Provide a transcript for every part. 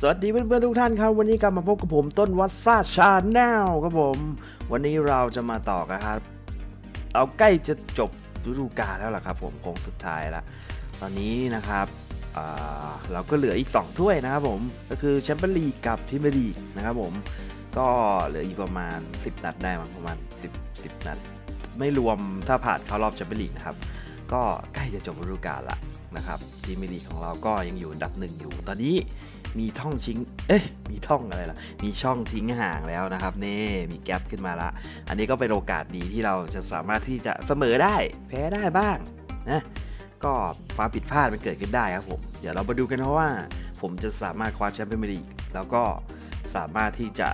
สวัสดีเพื่อนๆทุกท่านครับ วันนี้กลับมาพบกับผมต้นวัดซาชาแนลครับผม วันนี้เราจะมาต่อกันครับเราใกล้จะจบฤดูกาลแล้วล่ะครับผมโค้งสุดท้ายแล้ว ตอนนี้นะครับเราก็เหลืออีก 2 ถ้วยนะครับผม ก็คือแชมเปี้ยนลีกกับทีมลีกนะครับผม ก็เหลืออีกประมาณ 10 นัดได้มั้งประมาณ 10 10 นัด ไม่รวมถ้าผ่านเข้ารอบแชมเปี้ยนลีกนะครับก็ใกล้จะจบฤดูกาลละนะครับทีมลีกของเราก็ยังอยู่อันดับหนึ่งอยู่ ตอนนี้ มีท่องชิงเอ๊ะ มีท่องอะไรล่ะ มีช่องทิ้งห่างแล้วนะครับเน่มีแกลบขึ้นมาละ อันนี้ก็เป็นโอกาสดีที่เราจะสามารถที่จะเสมอได้ แพ้ได้บ้างนะก็ความผิดพลาดมันเกิดขึ้นได้ครับผม เดี๋ยวเรามาดูกันนะว่า ผมจะสามารถคว้าแชมเปี้ยนลีกแล้วก็สามารถที่จะ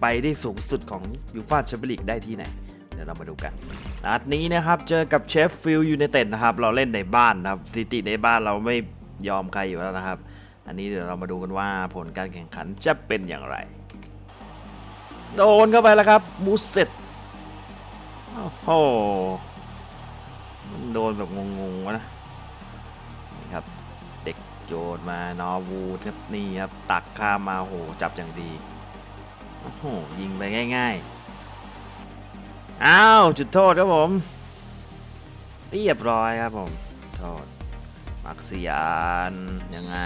ไปได้สูงสุดของยูฟ่าแชมเปี้ยนลีกได้ที่ไหนเดี๋ยวเรามาดูกันนัดนี้นะครับ เจอกับเชฟฟิลด์ยูไนเต็ดนะครับ เราเล่นในบ้านนะครับ ซิตี้ในบ้านเราไม่ ยอมใครอยู่แล้วนะครับ อันนี้เดี๋ยวเรามาดูกันว่าผลการแข่งขันจะเป็นอย่างไร โดนเข้าไปแล้วครับบูสเซ็ตโอ้โหมันโดนแบบงงๆวะนะนี่ครับเด็กโยนมานอวูดครับนี่ครับตักข้ามมาโอ้โหจับอย่างดีโอ้โหยิงไปง่ายๆอ้าวจุดโทษครับผมเรียบร้อยครับผมโทษ มักเซียนยังไง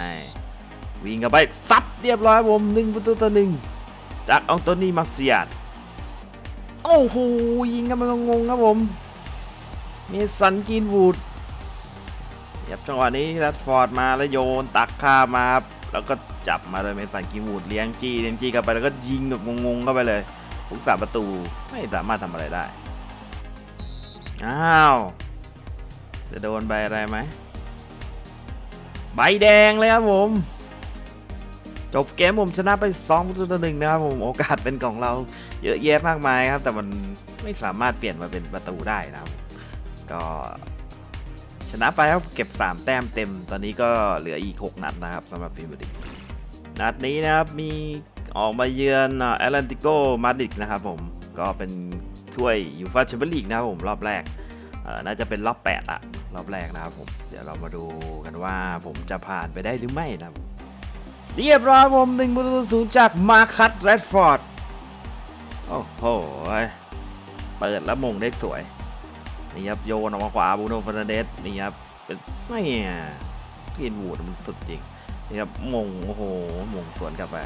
วิ่งกันไปซัดเรียบร้อยผมหนึ่งประตูต่อหนึ่งจากอองโตนี่มักเซียนโอ้โหยิงกันมันงงครับผมเมสันกินวูดเรียบจังหวะนี้แรดฟอร์ดมาแล้วโยนตักข้ามาครับแล้วก็จับมาเลยเมสันกินวูดเลี้ยงจี้เลี้ยงจี้กลับไปแล้วก็ยิงแบบงงๆเข้าไปเลยทุกสาประตูไม่สามารถทำอะไรได้ อ้าว จะโดนใบอะไรไหม ใบแดงเลยครับผม จบเกมผมชนะไป2ประตูต่อหนึ่งนะครับผมโอกาสเป็นของเราเยอะแยะมากมายครับ แต่มันไม่สามารถเปลี่ยนมาเป็นประตูได้นะครับ ก็ชนะไปครับเก็บ 3 แต้มเต็ม ตอนนี้ก็เหลืออีก 6 นัดนะครับสำหรับพรีเมียร์ลีกนัดนี้นะครับมีออกมาเยือนแอตแลนติโกมาดริดนะครับผมก็เป็นถ้วยยูฟ่าแชมเปี้ยนลีกนะครับผมรอบแรก น่าจะเป็นรอบ8อะรอบแรกนะครับผม เดี๋ยวเรามาดูกันว่าผมจะผ่านไปได้หรือไม่นะครับเรียบร้อยผมหนึ่งประตูศูนย์จากมาคัตแรดฟอร์ด โอ้โห เปิดแล้วมงได้สวย นี่ครับโยนออกมาขวาบูโนฟาร์นเดสนี่ครับเป็นไม่อะพีนวูดมันสุดจริง นี่ครับมงโอ้โหมงสวนกลับไป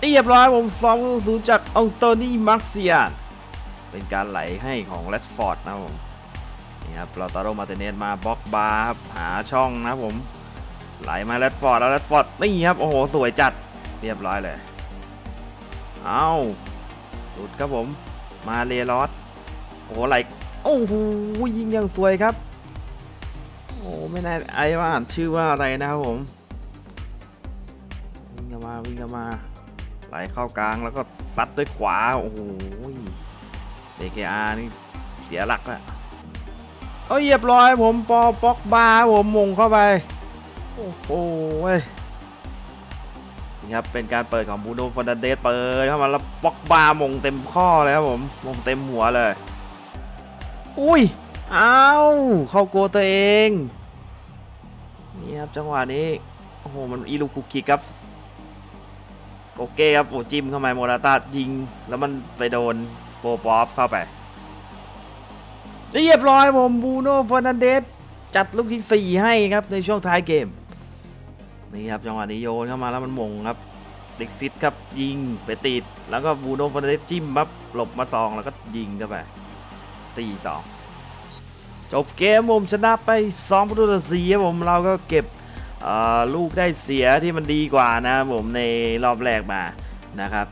เรียบร้อยผมสองประตูศูนย์จากอองโตนี่มาร์เซียนเป็นการไหลให้ของแรดฟอร์ดนะครับผม นี่ครับลอตาโรมาเตเนสมาบล็อกบาร์ครับหาช่องนะผม ไหลมาแรดฟอร์ดแล้วแรดฟอร์ดนี่ครับ โอ้โห สวยจัดเรียบร้อยเลย เอาหลุดครับผม มาเลรอสโอ้โหไหลโอ้โหยิงอย่างสวยครับโอ้ไม่แน่ไอ้ว่าอ่านชื่อว่าอะไรนะครับผม วิ่งกันมาวิ่งกันมา ไหลเข้ากลางแล้วก็ซัดด้วยขวา โอ้โห DKR นี่เสียหลักแล้ว เอาเรียบร้อยผมปอปอกบาผมมงเข้าไป โอ้โหเว้ยนี่ครับเป็นการเปิดของบูโนฟอนเดสเปิดเข้ามาแล้วปอกบามงเต็มข้อเลยครับผมมงเต็มหัวเลย อุ้ยอ้าวเข้าโกตัวเองนี่ครับจังหวะนี้โอ้โหมันอีลูกคุกกิกครับโอเคครับโอ้จิ้มเข้ามาโมราตายิง แล้วมันไปโดนโปรปอฟเข้าไป เรียบร้อยผมบูโน่ฟ e ร์นันเดสจัดลูกที่ 4 ให้ครับในช่วงท้ายเกม นี่ครับจังหวะนี้โยนเข้ามาแล้วมันมงครับเด็กซิดครับยิงไปติด แล้วก็บูโน่ฟ e ร์นันเดสจิ้มปั๊บหลบมาซองแล้วก็ยิงเข้าไป 4-2 จบเกมผมชนะไป2ประตูต่อ4ครับผมเราก็เก็บลูกได้เสียที่มันดีกว่านะครับผมในรอบแรกมานะครับ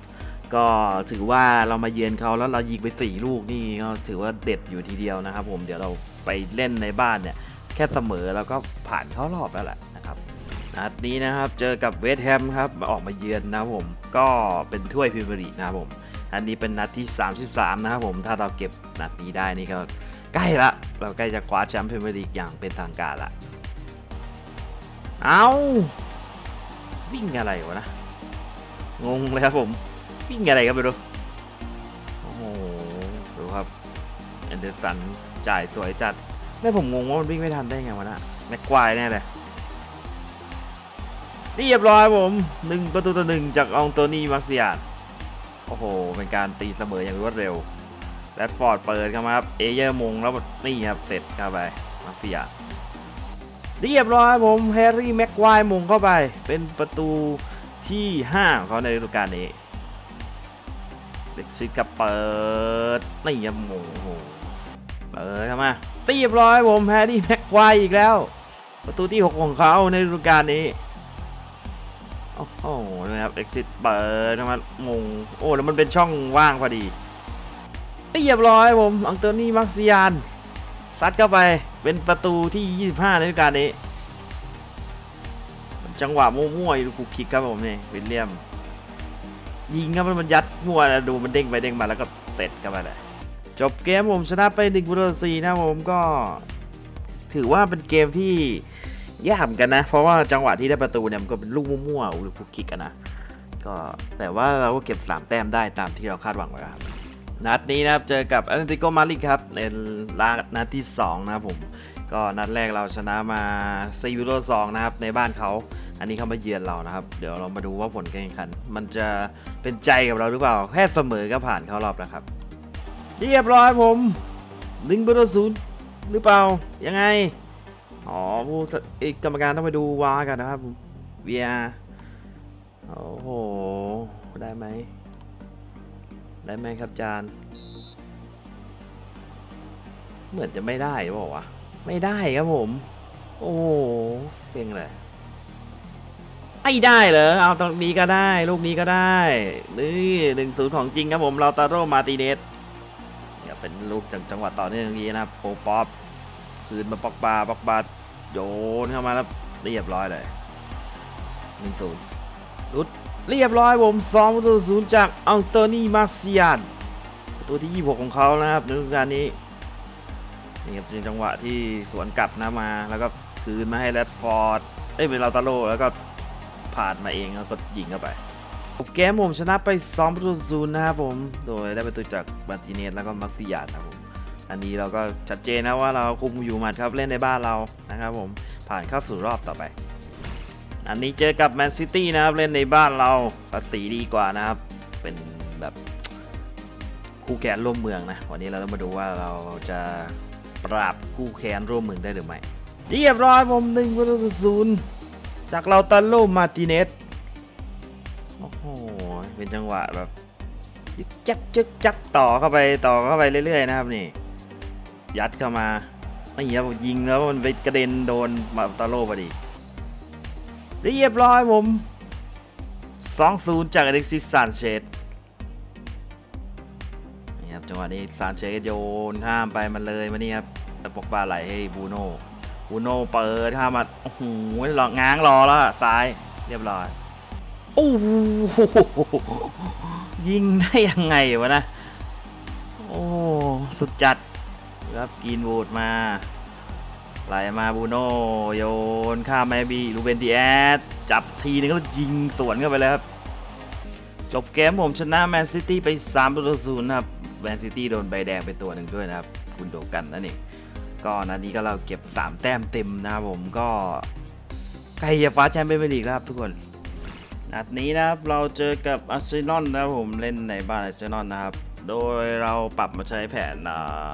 ก็ถือว่าเรามาเยือนเขาแล้วเรายิงไป 4 ลูกนี่ก็ถือว่าเด็ดอยู่ทีเดียวนะครับ ผมเดี๋ยวเราไปเล่นในบ้านเนี่ยแค่เสมอแล้วก็ผ่านเข้ารอบแล้วแหละนะครับนัดนี้นะครับเจอกับเวสต์แฮมครับออกมาเยือนนะครับผมก็เป็นถ้วยพรีเมียร์ลีกนะครับผม อันนี้เป็นนัดที่ 33 นะครับผมถ้าเราเก็บนัดนี้ได้นี่ก็ใกล้ละ เราใกล้จะคว้าแชมป์พรีเมียร์ลีกอย่างเป็นทางการละเอาวิ่งอะไรวะนะงงเลยครับผม วิ่งอะไรครับไปดูโอ้โห ดูครับแอนเดอร์สันจ่ายสวยจัดได้ผมงงว่ามันวิ่งไม่ทันได้ไงวะนะแม็กควายแน่เลยเรียบร้อยผมหนึ่งประตูต่อหนึ่งจากอองโตนี่มาร์เซียนโอ้โห เป็นการตีเสมออย่างรวดเร็วแรดฟอร์ดเปิดครับ เอเยอร์มงแล้วนี่ครับ เสร็จเข้าไปมาเซียนเรียบร้อยผมแฮร์รี่แม็กควายมงเข้าไป เป็นประตูที่ 5 ของเขาในฤดูกาลนี้ ด็กซิดกับเปิดนี่ครับโอ้โหเปิดเข้ามาตีบร้อยผมแฮร์รี่แม็กควายอีกแล้ว ประตูที่ 6 ของเขาในฤดูกาลนี้ โอ้โหนะครับ exit เปิดนะมันงงโอ้แล้วมันเป็นช่องว่างพอดีเรีบร้อยผมอังเตอร์นี่มักซิยานซัดเข้าไปเป็นประตูที่ 25 ในฤดูกาลนี้ จังหวะมั่วๆอยู่คุกคิกครับผมนี่วิลเลียม ยิงครับมันยัดมั่วนะดูมันเด้งไปเด้งมาแล้วก็เสร็จกันไปเลยจบเกมผมชนะไป1ประตูต่อ4นะผมก็ ถือว่าเป็นเกมที่ยากเหมือนกันนะ เพราะว่าจังหวะที่ได้ประตูเนี่ยมันก็เป็นลูกมั่วๆหรือฟุกคิกอะนะก็แต่ว่าเราก็เก็บ 3 แต้มได้ตามที่เราคาดหวังไว้ครับ นัดนี้นะครับเจอกับแอตเลติโกมาดริดครับในนัดที่ 2 นะครับผม ก็นัดแรกเราชนะมา4ยูโร2นะครับในบ้านเขา อันนี้เขามาเยือนเรานะครับ เดี๋ยวเรามาดูว่าผลการแข่งขัน มันจะเป็นใจกับเราหรือเปล่า แค่เสมอก็ผ่านเข้ารอบแล้วครับ เรียบร้อยผมหนึ่งประตูศูนย์หรือเปล่า ยังไง อ๋อผู้สเอกกรรมการต้องไปดูวากันนะครับ VR โอ้โห ได้ไหม ได้ไหมครับจาน เหมือนจะไม่ได้บอกว่าวะ ไม่ได้ครับผม โอ้โหเซ็งเลย ไม่ได้เหรอเอาตรงนี้ก็ได้ ลูกนี้ก็ได้นี่หนึ่งศูนย์ของจริงครับผมเราตาโรมาติเนสเนี่ยเป็นลูกจากจังหวะต่อเนื่องนี้นะครับโปป๊อปคืนมาปอกบาปอกบาโยนเข้ามาแล้วเรียบร้อยเลยหนึ่งศูนย์รุดเรียบร้อยผมสองประตูศูนย์จากอังโตนีมาเซียนประตูที่ 26 ของเขานะครับในฤดูกาลนี้นี่ครับเป็นจังหวะที่สวนกลับนะมาแล้วก็คืนมาให้แรดฟอร์ดเอ้ยเป็นลาตาโลแล้วก็ ผ่านมาเองแล้วก็ยิงเข้าไปจบเกมผมชนะไป2ประตูศูนย์นะครับผม โดยได้ประตูจากบัติเนสแล้วก็มาร์เซียนนะครับผม อันนี้เราก็ชัดเจนนะว่าเราคุมอยู่หมัดครับเล่นในบ้านเรานะครับผมผ่านเข้าสู่รอบต่อไป อันนี้เจอกับแมนซิตี้นะครับเล่นในบ้านเราภาษีดีกว่านะครับ เป็นแบบคู่แข่งร่วมเมืองนะ วันนี้เราต้องมาดูว่าเราจะปราบคู่แข่งร่วมเมืองได้หรือไม่เรียบร้อยผมหนึ่งประตูศูนย์ จากเราตาโลมาติเนสโอ้โห เป็นจังหวะแบบยึกจักจึกจักต่อเข้าไปต่อเข้าไปเรื่อยๆนะครับนี่ ยัดเข้ามาไม่เหี้ยผมยิงแล้วมันไปกระเด็นโดนมาตาโลพอดีเรียบร้อยผม2-0จากอเล็กซิสซานเชสนี่ครับจังหวะนี้ซานเชสโยนข้ามไปมันเลยมานี่ครับแล้วปอกบาไหลให้บูโน่ บูโน่เปิดข้ามาโอ้โหหลอกง้างรอแล้วซ้ายเรียบร้อยโอ้โหยิงได้ยังไงวะนะ โอ้สุดจัดรับกินวูดมาไหลมาบูโนโยนข้ามแมบีลูเบนดีแอสจับทีนึงแล้วยิงสวนเข้าไปเลยครับ จบเกมผมชนะแมนซิตี้ไป3ประตูศูนย์ครับแมนซิตี้โดนใบแดงไปตัวหนึ่งด้วยนะครับ คุณโดกันนั่นเอง ก็นัดนี้ก็เราเก็บ 3 แต้มเต็มนะครับผมก็ใกล้จะฟ้าแชมป์เปี้ยนลีกแล้วครับทุกคนนัดนี้นะครับเราเจอกับอาร์เซนอลนะครับผมเล่นในบ้านอาร์เซนอลนะครับ โดยเราปรับมาใช้แผนอ่า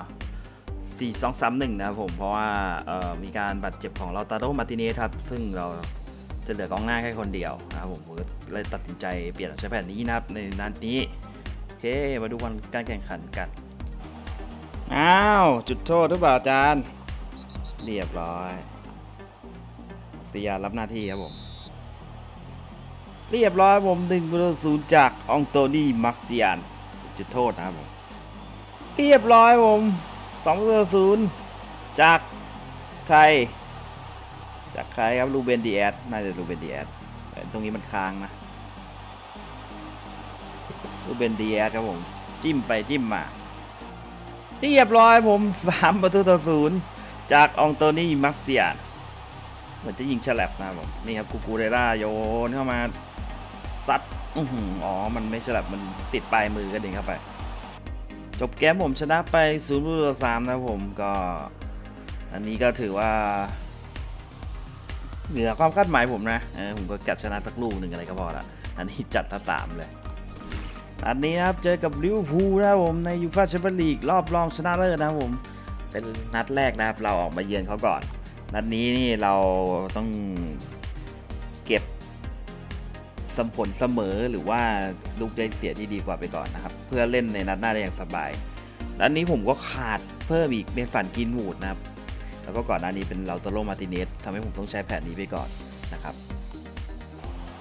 4 2 3 1นะครับผมเพราะว่ามีการบาดเจ็บของเราตาโดมาร์ติเนสครับ ซึ่งเราจะเหลือกองหน้าแค่คนเดียวนะครับผมผมก็เลยตัดสินใจเปลี่ยนใช้แผนนี้นะครับในนัดนี้โอเคมาดูวันการแข่งขันกัน อ้าว จุดโทษหรือเปล่าอาจารย์ เรียบร้อยสยารับหน้าที่ครับผม เรียบร้อยผมหนึ่งประตูศูนย์จากอองโตนี่มักเซียนจุดโทษนะครับผม เรียบร้อยผมสองประตูศูนย์จากใคร จากใครครับลูเบนดีแอสน่าจะลูเบนดีแอสตรงนี้มันค้างนะลูเบนดีแอสครับผม จิ้มไปจิ้มมา เรียบร้อยผมสามประตูต่อศูนย์จากองโตนี่มักเซียนเหมือนจะยิงฉลับนะผมนี่ครับกูกูเรล่าโยนเข้ามาซัดอือหืออ๋อ มันไม่ฉลับมันติดปลายมือก็ดิ่งเข้าไป จบเกมผมชนะไป0ประตูต่อ3นะผมก็ อันนี้ก็ถือว่า เหนือความคาดหมายผมนะเออผมก็กัดชนะสักลูกหนึ่งอะไรก็พอละอันนี้จัดทั้งสามเลย อันนี้นะครับเจอกับลิเวอร์พูลนะครับผมในยูฟ่าแชมเปี้ยนลีกรอบรองชนะเลิศนะครับผมเป็นนัดแรกนะครับเราออกมาเยือนเขาก่อน นัดนี้นี่เราต้องเก็บสมผลเสมอหรือว่าลูกได้เสียที่ดีกว่าไปก่อนนะครับ เพื่อเล่นในนัดหน้าได้อย่างสบายนัดนี้ผมก็ขาดเพิ่มอีกเมสันกินวูดนะครับ แล้วก็ก่อนหน้านี้เป็นเราโตโรมาติเนสทำให้ผมต้องใช้แผนนี้ไปก่อนนะครับ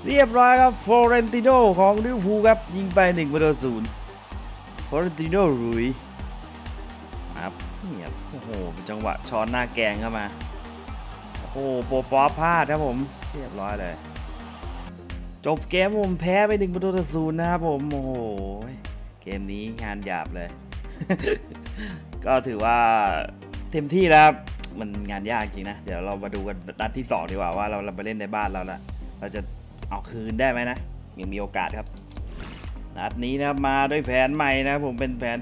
เรียบร้อยครับฟลอเรนติโนของลิเวอร์พูลครับ ยิงไป1ประตูศูนย์ฟลอเรนติโนรุยครับเนี่ครับโอ้โหเป็นจังหวะช้อนหน้าแกงเข้ามา โอ้โหโปรปอพลาดครับผม เรียบร้อยเลย จบเกมผมแพ้ไป1ประตูต่อศูนย์นะครับผม โอ้โห เกมนี้งานหยาบเลย ก็ถือว่าเต็มที่แล้วครับมันงานยากจริงนะ เดี๋ยวเรามาดูกันนัดที่ 2 ดีกว่าว่าเราเราไปเล่นในบ้านเราละเราจะ เอาคืนได้ไหมนะ ยังมีโอกาสครับ นัดนี้นะครับมาด้วยแผนใหม่นะครับผมเป็นแผน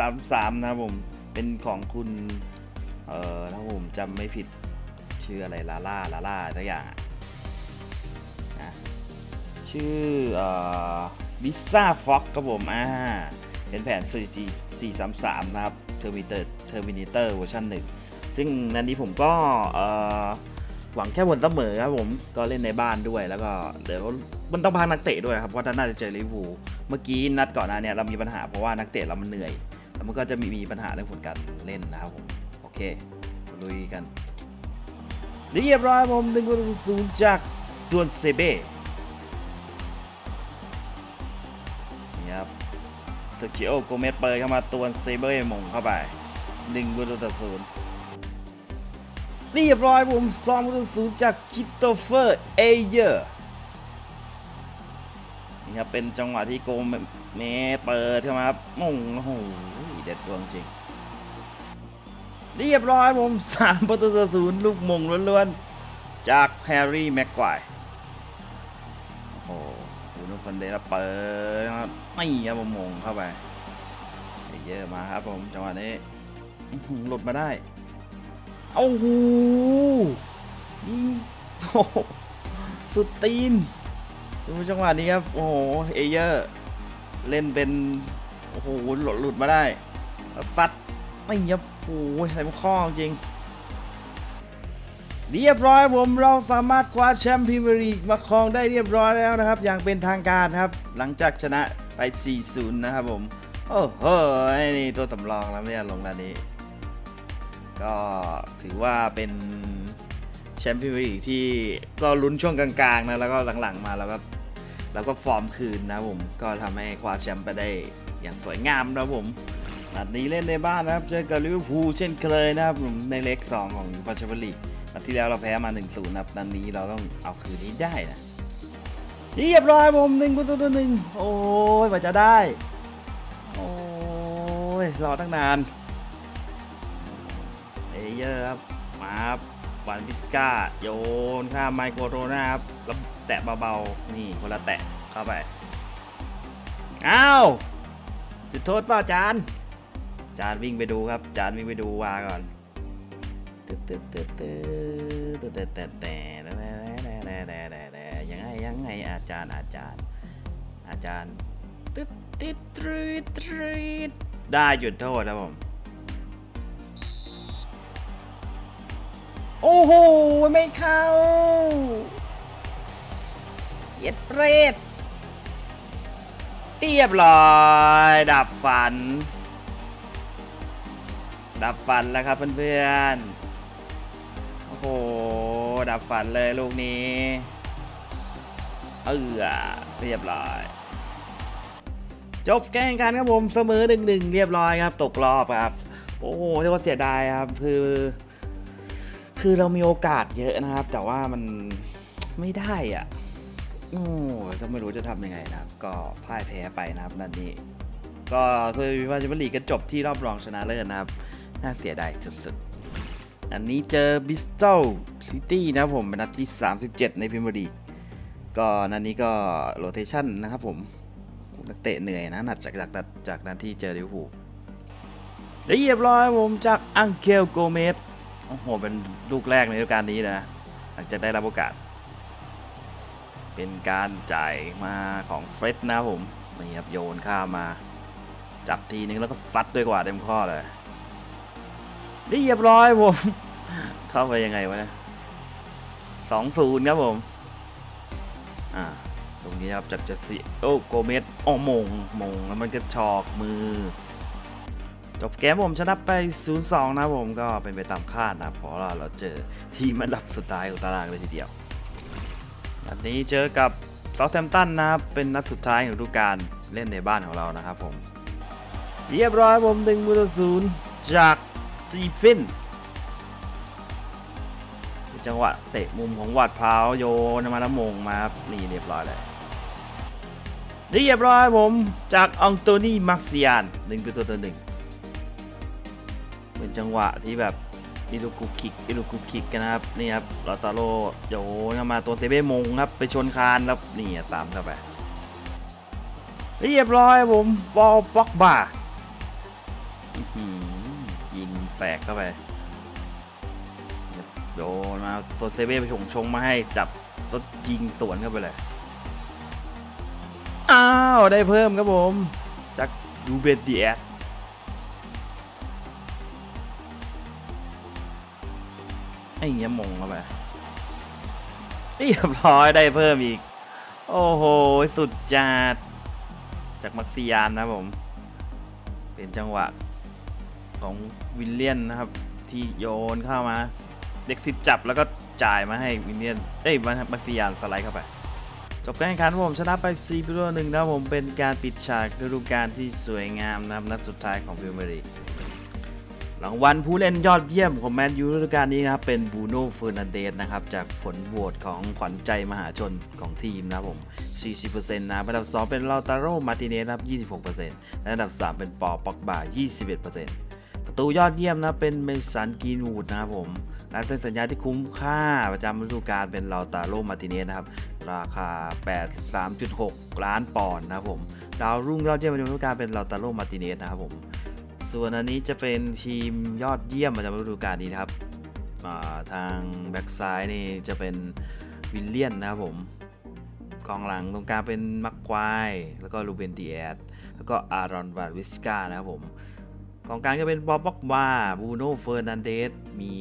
4-3-3 นะครับผมเป็นของคุณเอ่อถ้าผมจำไม่ผิดชื่ออะไรลาล่าลาล่าสักอย่างนะชื่อเอ่อวิซ่าฟ็อกครับผมอ่าเป็นแผน4-3-3 นะครับ Terminator Terminator เวอร์ชันหนึ่งซึ่งนันนี้ผมก็เอ่อ หวังแค่ผลเสมอครับผมก็เล่นในบ้านด้วยแล้วก็เดี๋ยวมันต้องพักนักเตะด้วยครับเพราะท่านน่าจะเจอลิเวอร์พูลเมื่อกี้นัดก่อนหน้าเนี่ยเรามีปัญหาเพราะว่านักเตะเรามันเหนื่อยแล้วมันก็จะมีมีปัญหาเรื่องผลการเล่นนะครับผมโอเคลุยกันเรียบร้อยผมหนึ่งประตูศูนย์จากดวนเซเบ้นี่ครับเซจิโอโกเมสเปิดเข้ามาตวนเซเบ้มงเข้าไปหนึ่งประตูต่อศูนย์ เรียบร้อยผมสองประตูศูนย์จากคิตโตเฟอร์เอเยอร์นี่ครับเป็นจังหวะที่โกเมเปิดเข้ามาครับมงโอ้โหเด็ดดวงจริง เรียบร้อยผมสามประตูต่อศูนย์ลูกมงล้วนๆ จากแฮร์รี่แม็กควายโอ้โหบูนฟันเดลเปิดนะครับไม่ครับผมมงเข้าไปเอเยอร์มาครับผมจังหวะนี้หลุดมาได้ เอาหูยิงโอ้โหสุดตีนดูจังหวะนี้ครับ โอ้โห เอเยอร์ เล่นเป็น โอ้โห หลุดหลุดมาได้ซัดไม่ยับโอ้โหใส่มข้อจริง เรียบร้อยผมเราสามารถคว้าแชมป์พรีเมียร์ลีกมาครองได้เรียบร้อยแล้วนะครับ อย่างเป็นทางการครับ หลังจากชนะไป 4-0 นะครับผม โอ้โห นี่ตัวสำรองแล้วไม่ได้ลงด้านนี้ ก็ถือว่าเป็นแชมป์พรีเมียร์ลีกที่ก็ลุ้นช่วงกลางๆนะแล้วก็หลังๆมาแล้วก็แล้วก็ฟอร์มคืนนะผมก็ทำให้คว้าแชมป์ไปได้อย่างสวยงามนะผมนัดนี้เล่นในบ้านนะครับ เจอกับลิเวอร์พูลเช่นเคยนะครับผมในเล็ก 2 ของยูฟาแชมเปี้ยนลีกนัดที่แล้วเราแพ้มา 1-0นะครับนัดนี้เราต้องเอาคืนนี้ได้นะเรียบร้อยผมหนึ่งประตูต่อหนึ่งโอ้ยกว่าจะได้ โอ้ยรอตั้งนาน เอเยอร์ครับมาครับวานพิสกาโยนข้ามไมโครโรนาครับแล้วแตะเบาๆนี่คนละแตะเข้าไปอ้าวจุดโทษเปล่าจานจานวิ่งไปดูครับ จานวิ่งไปดูวาก่อนตึ๊ดตึ๊ดตึ๊ดตึ๊ดตึ๊ดตึ๊ดตึ๊ดแต่ยังไงยังไงอาจารย์อาจารย์ อาจารย์ตึ๊ดตึ๊ดตรีดตรีดได้จุดโทษครับผม โอ้โห ไม่เข้าเย็ดเรตเรียบร้อย ดับฝัน ดับฝันแล้วครับเพื่อนๆ โอ้โห ดับฝันเลยลูกนี้ เออเรียบร้อย จบแก้งกันครับผมเสมอหนึ่งหนึ่งเรียบร้อยครับ ตกรอบครับ โอ้โหเรียกว่าเสียดายครับ คือ คือเรามีโอกาสเยอะนะครับ แต่ว่ามันไม่ได้อะโอ้ยก็ไม่รู้จะทำยังไงนะครับ ก็พ่ายแพ้ไปนะครับนัดนี้ก็ทัวร์วิวาแชมเปี้ยนลีกก็จบที่รอบรองชนะเลิศนะครับ น่าเสียดายสุดๆ อันนี้เจอบิสตัลซิตี้นะผมเป็นนัดที่ 37 ในพรีเมียร์ลีก็นัดนี้ก็โรเทชันนะครับผมนักเตะเหนื่อยนะหนักจากจากจากจากนัดที่เจอลิเวอร์พูลเรียบร้อยผมจากอังเคลโกเมส โอ้โห เป็นลูกแรกในฤดูกาลนี้นะ หลังจากได้รับโอกาส เป็นการจ่ายมาของเฟร็ดนะผม นี่ครับโยนข้ามา จับทีนึงแล้วก็ซัดด้วยกว่าเต็มข้อเลยเรียบร้อยผม เข้าไปยังไงวะเนี่ยสองศูนย์ครับผม อ่า ตรงนี้ครับจากจะสิโอ้โกเมสโอ้มง มง แล้วมันก็ชอกมือ จบเกมผมชนะไป 0-2 นะผมก็เป็นไปตามคาดนะเพราะว่าเราเจอทีมอันดับสุดท้ายของตารางเลยทีเดียวนัดนี้เจอกับเซาท์แ m มตันนะครับเป็นนัดสุดท้ายของฤดูกาลเล่นในบ้านของเรานะครับผม เรียบร้อยผมดึงมือต่อศูนย์จากสตีฟนเป็นจังหวะเตะมุมของวัดพร้าวโยนมาล้มงมาครับนี่เรียบร้อยเลยนี่เรียบร้อยผมจากอังโตนีมาร์เซียนหนึ่งประตูต่อหนึ่ง เป็นจังหวะที่แบบอิลูกุคิกอิลูกุคิกกันนะครับนี่ครับลอตาโรโยนมาตัวเซเบ้มงครับไปชนคานแล้วนี่สามเข้าไปเรียบร้อยผมบอลบ็อกบาหือยิงแฝกเข้าไปโยนมาตัวเซเบ้ไปชงชงมาให้จับรถยิงสวนเข้าไปเลยอ้าว ได้เพิ่มครับผมจากยูเบนดีแอด ไอ้เงี้ยมงเข้าไปเรียบร้อยได้เพิ่มอีก โอ้โห สุดจัด จากมักซิยานนะผม เป็นจังหวะของวิลเลียนนะครับ ที่โยนเข้ามา เด็กสิบจับแล้วก็จ่ายมาให้วิลเลียน เอ้ยมักซิยานสไลด์เข้าไป จบการแข่งขันผมชนะไป4ประตูหนึ่งนะผมเป็นการปิดฉากฤดูกาลที่สวยงามนะครับนัดสุดท้ายของพรีเมียร์ลีก รางวัลผู้เล่นยอดเยี่ยมของแมนยูฤดูกาลนี้นะครับ เป็นบูโน่เฟอร์นันเดสนะครับ จากผลโหวตของขวัญใจมหาชนของทีมนะครับผม 40%นะอันดับ 2 เป็นลาตาโรมาติเนสนะครับ 26%และอันดับ 3 เป็นปอปอกบา 21%ประตูยอดเยี่ยมนะเป็นเมสันกีนวูดนะครับผมการเซ็นสัญญาที่คุ้มค่าประจำฤดูกาลเป็นลาตาโรมาติเนสนะครับ ราคา 83.6 ล้านปอนด์นะครับผมดาวรุ่งยอดเยี่ยมประจำฤดูกาลเป็นลาตาโรมาติเนสนะครับผม ส่วนอันนี้จะเป็นทีมยอดเยี่ยมประจำฤดูกาลนี้นะครับาทางแบ็กซ้ายนี่จะเป็นวิลเลียนนะครับผมกองหลังตรงกลางเป็นมักควายแล้วก็ลูเบนดีแอดแล้วก็อารอนวาวิสกานะครับผมกองกลางก็เป็นบอบบ็อกบาบูโน่เฟอร์นันเดสมี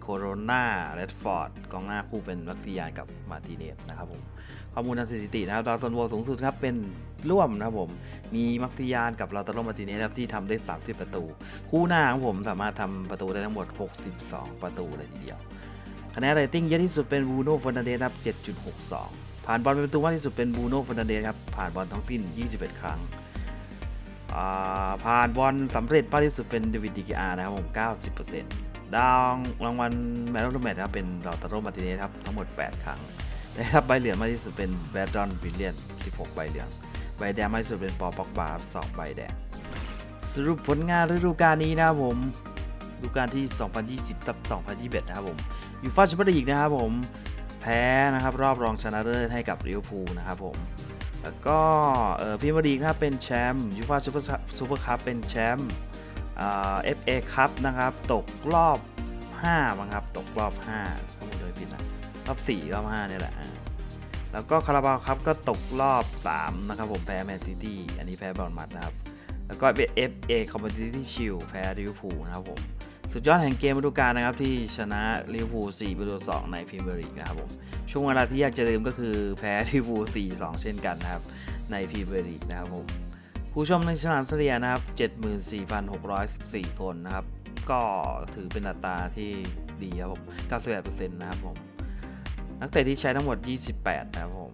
โคโรนาเรดฟอร์ดกองหน้าคู่เป็นวัคซียานกับมาติเนสนะครับผม ข้อมูลทางสถิตินะครับดาวซันโวสูงสุดครับเป็นร่วมนะครับผมมีมักซิยานกับลาตาโรมาติเนสครับที่ทำได้ 30 ประตู คู่หน้าของผมสามารถทำประตูได้ทั้งหมด 62 ประตูเลยทีเดียวคะแนนเรตติ้งเยอะที่สุดเป็นบูโน่ฟอนเดสครับ 7.62 ผ่านบอลเป็นประตูมากที่สุดเป็นบูโน่ฟอนเดสครับผ่านบอลทั้งสิ้น 21 ครั้งผ่านบอลสำเร็จมากที่สุดเป็นเดวิดดิกอานะครับผม 90%ดาวรางวัลแมตช์ออฟเดอะแมตช์ครับเป็นลาตาโรมาติเนสครับทั้งหมด 8 ครั้ง ได้รับใบเหลืองมากที่สุดเป็นแบดดอนวิลเลียน16 ใบเหลือง ใบแดงมากที่สุดเป็นปอปอกบาร์2ใบแดง สรุปผลงานฤดูกาลนี้นะครับผมฤดูกาลที่ 2020ทับ2021 นะครับผมยูฟ่าแชมเปี้ยนลีกนะครับผม แพ้นะครับรอบรองชนะเลิศให้กับลิเวอร์พูลนะครับผม แล้วก็เออพรีเมียร์ลีกนะครับเป็นแชมป์ยูฟ่าซูเปอร์ซูเปอร์คัพเป็นแชมป์เอฟเอคัพนะครับ ตกรอบ5มั้งครับ ตกรอบ5ถ้าผมจำไม่ผิดนะ รอบ4รอบ5เนี่ยแหละแล้วก็คาราบาวครับก็ตกรอบ 3 นะครับผมแพ้แมนซิตี้อันนี้แพ้บอลมัดนะครับ แล้วก็ FA Community Shield แพ้ลิเวอร์พูลนะครับผมสุดยอดแห่งเกมฤดูกาลนะครับที่ชนะลิเวอร์พูล4ประตูต่อ2ในพรีเมียร์ลีกนะครับผมช่วงเวลาที่อยากจะลืมก็คือแพ้ลิเวอร์พูล4-2 เช่นกันนะครับในพรีเมียร์ลีกนะครับผมผู้ชมในสนามเฉลี่ยนะครับ 74,614 คนนะครับ ก็ถือเป็นอัตราที่ดีครับผม 91%นะครับผม นักเตะที่ใช้ทั้งหมด 28 นะครับผม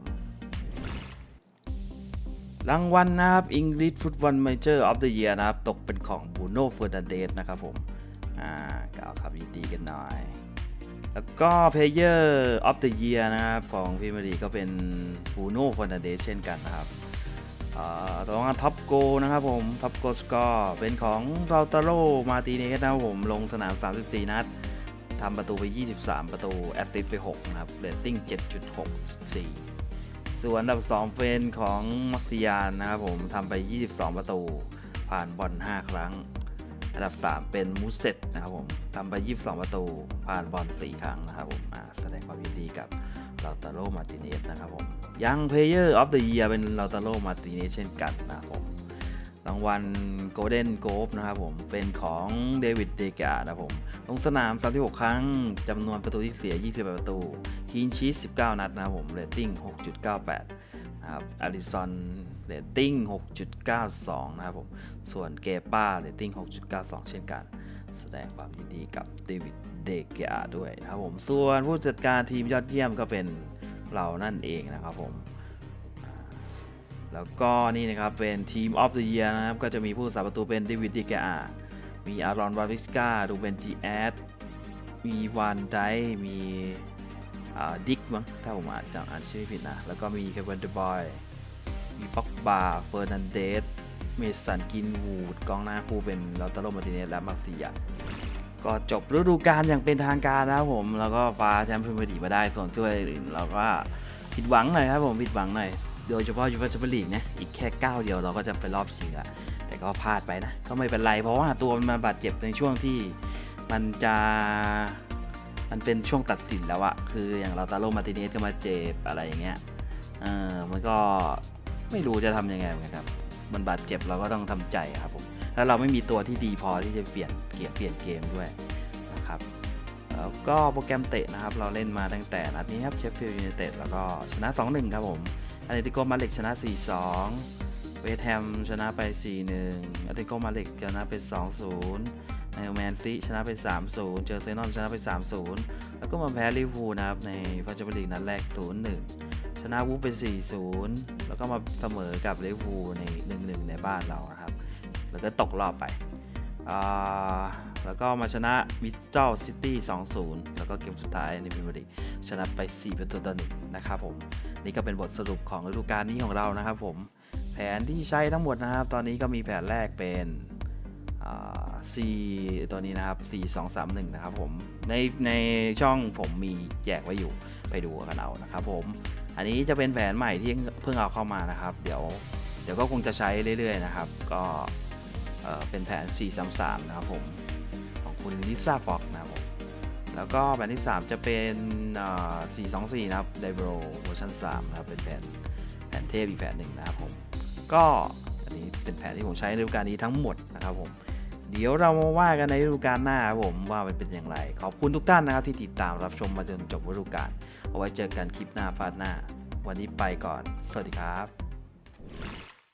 รางวัลนะครับ English Football Manager of the Year นะครับ ตกเป็นของ Bruno Fernandes นะครับผม อ่ากล่าวคำยินดีกันหน่อย แล้วก็ Player of the Year นะครับ ของพรีมียร์ลีก็เป็น Bruno Fernandes เช่นกันนะครับต่อมาท็อปโกนะครับผม ท็อปโกสกอร์เป็นของราตาโรมาติเนสนะครับผม ลงสนาม 34 นัด ทำประตูไป 23 ประตู แอสซิสต์ไป 6 นะครับเรตติ้ง 7.64 ส่วนอันดับ 2 เป็นของมักซิยานนะครับผมทำไป 22 ประตู ผ่านบอล 5 ครั้ง อันดับ 3 เป็นมูเซตนะครับผมทำไป 22 ประตู ผ่านบอล 4 ครั้งนะครับผมแสดงความยินดีกับลาตาโรมาติเนสนะครับผมยังเพลเยอร์ออฟเดอะเยียร์เป็นลาตาโรมาติเนสเช่นกันนะครับผม รางวัลโกลเด้นโก b นะครับผม เป็นของเดวิดเดกานะครับผม ลงสนาม 36 ครั้ง จำนวนประตูที่เสีย 28 ประตู คีนชีส19 นัดนะครับผม เรตติ้ง 6.98 นะครับอลิสันเรตติ้ง 6.92 นะครับผม ส่วนเกป้าเรตติ้ง 6.92 เช่นกัน แสดงความยินดีกับเดวิดเดกาด้วยนะครับผม ส่วนผู้จัดการทีมยอดเยี่ยมก็เป็นเรานั่นเองนะครับผม แล้วก็นี่นะครับเป็นทีมออฟ h ด y เ a ียนะครับ ก็จะมีผู้สาประตูเป็นเดวิดดิกามีอารอนวาริสกาดูเบนจีแอดมีวานไดมีดิกมั้งถ้าผมอ่านจำอ่านชื่อผิดนะ แล้วก็มีเควินเดบอยมีป็อกบาเฟอร์นันเดสเมสันกินวูดกองหน้าคู่เป็นลอตเตโรมาร์ติเนสและมาร์ซียก็จบฤดูกาลอย่างเป็นทางการนะครับผม แล้วก็ฟ้าแชมป์พรีเมียร์ลีกมาได้ส่วนถ้วยอื่นเราก็ผิดหวังหน่อยครับผมผิดหวังหน่อย โดยเฉพาะยูฟ่าแชมเปี้ยนลีกนี่ยอีกแค่ก้าวเดียวเราก็จะไปรอบชิงละแต่ก็พลาดไปนะ ก็ไม่เป็นไร เพราะว่าตัวมันมาบาดเจ็บในช่วงที่มันจะมันเป็นช่วงตัดสินแล้วอะคืออย่างเราตาโรมาติเนสก็มาเจ็บอะไรอย่างเงี้ยเออมันก็ไม่รู้จะทำยังไงเหมือนกันครับ มันบาดเจ็บเราก็ต้องทำใจครับผมแล้วเราไม่มีตัวที่ดีพอที่จะเปลี่ยนเกียเปลี่ยนเกมด้วยนะครับแล้วก็โปรแกรมเตะนะครับ เราเล่นมาตั้งแต่นัดนี้ครับเชฟฟิลด์ยูไนเต็ดแล้วก็ชนะ 2-1 ครับผม อเลติโกมาเล็กชนะ 4-2 เวสแฮมชนะไป 4-1อเลติโกมาเล็กชนะไป 2-0ไนแมนซีชนะไป 3-0 เจอเซนอนชนะไป 3-0 แล้วก็มาแพ้ลิเวอร์พูลนะครับในฟัชเชอร์ลีกนัดแรก 0-1 ชนะวูฟไป 4-0 แล้วก็มาเสมอกับลิเวอร์พูลใน 1-1 ในบ้านเรานะครับ แล้วก็ตกรอบไปแล้วก็มาชนะวิสตอลซิตี้ 2-0 แล้วก็เกมสุดท้ายในพรีเมียร์ลีกชนะไป 4 ประตูต่อหนึ่งนะครับผม นี่ก็เป็นบทสรุปของฤดูกาลนี้ของเรานะครับผมแผนที่ใช้ทั้งหมดนะครับ ตอนนี้ก็มีแผนแรกเป็นอ่า4ตัวนี้นะครับ4 2 3 1 นะครับผม ในในช่องผมมีแจกไว้อยู่ไปดูกันเอานะครับผม อันนี้จะเป็นแผนใหม่ที่เพิ่งเอาเข้ามานะครับ เดี๋ยวเดี๋ยวก็คงจะใช้เรื่อยๆนะครับ ก็เป็นแผน433 นะครับผม ของคุณลิซ่าฟ็อ แล้วก็แผ่นที่ 3 จะเป็น 424 นะครับ d i v e r o เวอร์ชัน3นะครับ เป็นแผนแผนเทพอีกแผ่นหนึ่งนะครับผม ก็อันนี้เป็นแผ่นที่ผมใช้ในฤดูกาลนี้ทั้งหมดนะครับผม เดี๋ยวเรามาว่ากันในฤดูกาลหน้าครับผมว่ามันเป็นอย่างไร ขอบคุณทุกท่านนะครับที่ติดตามรับชมมาจนจบฤดูกาล เอาไว้เจอกันคลิปหน้าพาร์ทหน้า วันนี้ไปก่อน สวัสดีครับ